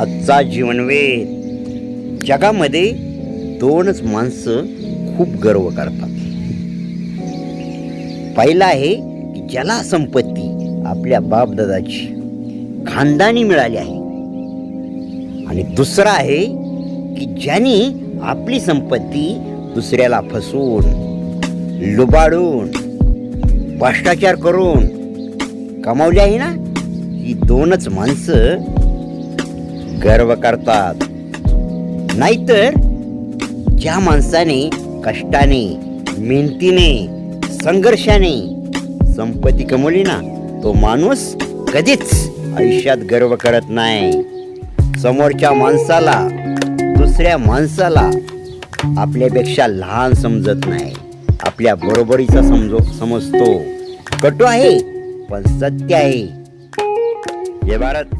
आजचा जीवनवेद जगामध्ये दोनच माणसं खूप गर्व करतात. पहिला आहे की ज्याला संपत्ती आपल्या बापदादाची खानदानी मिळाली आहे. आणि दुसरा आहे की ज्याने आपली संपत्ती दुसऱ्याला फसवून लुबाडून भ्रष्टाचार करून कमावली आहे ना ही दोनच माणसं गर्व करतात. नाहीतर ज्या माणसाने कष्टाने मेहनतीने संघर्षाने संपत्ती कमवली ना तो माणूस कधीच आयुष्यात गर्व करत नाही. समोरच्या माणसाला दुसऱ्या माणसाला आपल्यापेक्षा लहान समजत नाही. आपल्या बरोबरीचा समजो समजतो. कटू आहे पण सत्य आहे. जय भारत